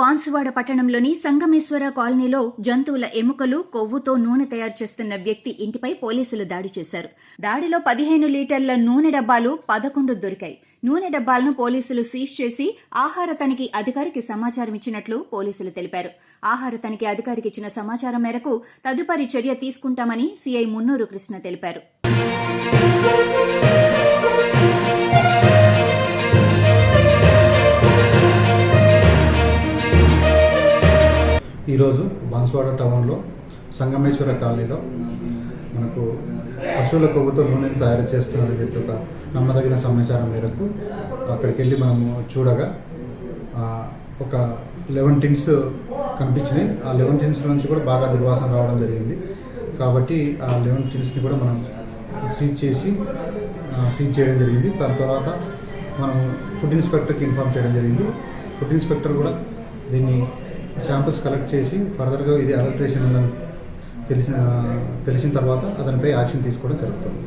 బాన్సువాడ పట్టణంలోని సంగమేశ్వర కాలనీలో జంతువుల ఎముకలు కొవ్వుతో నూనె తయారు చేస్తున్న వ్యక్తి ఇంటిపై పోలీసులు దాడి చేశారు. దాడిలో పదిహేను లీటర్ల నూనె డబ్బాలు పదకొండు దొరికాయి. నూనె డబ్బాలను పోలీసులు సీజ్ చేసి ఆహార తనిఖీ అధికారికి సమాచారం ఇచ్చినట్లు పోలీసులు తెలిపారు. ఆహార తనిఖీ అధికారికి ఇచ్చిన సమాచారం మేరకు తదుపరి చర్య తీసుకుంటామని సీఐ మున్నూరు కృష్ణ తెలిపారు. ఈరోజు బాన్స్వాడ టౌన్లో సంగమేశ్వర కాలనీలో మనకు పశువుల కొవ్వుతో నూనెను తయారు చేస్తున్నారని చెప్పి ఒక నమ్మదగిన సమాచారం మేరకు అక్కడికి వెళ్ళి మనము చూడగా ఒక లెవెన్ టిన్స్ కనిపించినాయి. ఆ లెవెన్ టిన్స్ నుంచి కూడా బాగా దుర్వాసన రావడం జరిగింది. కాబట్టి ఆ లెవెన్ టిన్స్ని కూడా మనం సీజ్ చేసి సీజ్ చేయడం జరిగింది. దాని తర్వాత మనం ఫుడ్ ఇన్స్పెక్టర్కి ఇన్ఫామ్ చేయడం జరిగింది. ఫుడ్ ఇన్స్పెక్టర్ కూడా దీన్ని శాంపుల్స్ కలెక్ట్ చేసి ఫర్దర్గా ఇది అడల్ట్రేషన్ ఉందని తెలిసిన తెలిసిన తర్వాత అతనిపై యాక్షన్ తీసుకోవడం జరుగుతుంది.